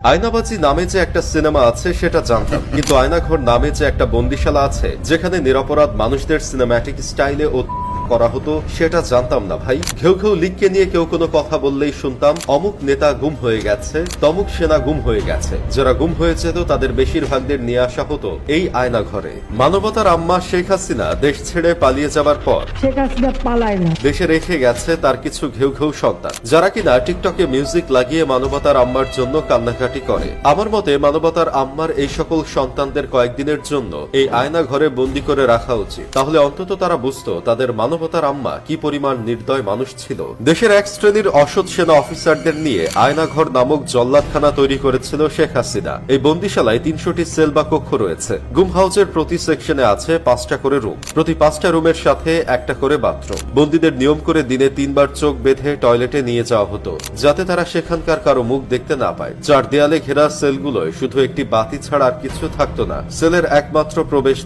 আয়নাবাজি নামে যে একটা সিনেমা আছে, সেটা জানতাম। কিন্তু আয়নাঘর নামে যে একটা বন্দিশালা আছে, যেখানে নিরপরাধ মানুষদের সিনেমাটিক স্টাইলে ও করা হতো সেটা জানতাম না ভাই। ঘেউ ঘেউ লিখকে নিয়ে কেউ কোনো কথা বললেই শুনতাম অমুক নেতা গুম হয়ে গেছে তমুক সেনা গুম হয়ে গেছে। যারা গুম হয়ে যেত তাদের বেশিরভাগদের নিয়ে আসা হতো এই আয়না ঘরে। মানবতার আম্মা শেখ হাসিনা দেশ ছেড়ে পালিয়ে যাবার পর শেখ হাসিনা পালায় না। দেশে রেখে গেছে তার কিছু ঘেউ ঘেউ সন্তান। যারা কিনা টিকটকে মিউজিক লাগিয়ে মানবতার আম্মার জন্য কান্নাকাটি করে। আমার মতে মানবতার আম্মার এই সকল সন্তানদের কয়েকদিনের জন্য এই আয়না ঘরে বন্দি করে রাখা উচিত। তাহলে অন্তত তারা বুঝতো তাদের মানবতার আম্মা কি পরিমাণ নির্দয় মানুষ ছিল? দেশের এক শ্রেণির অসৎ সেনা অফিসারদের নিয়ে আয়নাঘর নামক জল্লাদখানা তৈরি করেছিল শেখ হাসিনা। এই বন্দিশালায় তিনশোটি সেল বা কক্ষ রয়েছে। গুম হাউসের প্রতি সেকশনে আছে পাঁচটা করে রুম। প্রতি পাঁচটা রুমের সাথে একটা করে বাথরুম। বন্দীদের নিয়ম করে দিনে তিনবার চোখ বেঁধে টয়লেটে নিয়ে যাওয়া হতো, যাতে তারা সেখানকার কারও মুখ দেখতে না পায়। চার দেয়ালে ঘেরা সেলগুলোয় শুধু একটি বাতি ছাড়া আর কিছু থাকতো না। সেলের একমাত্র প্রবেশ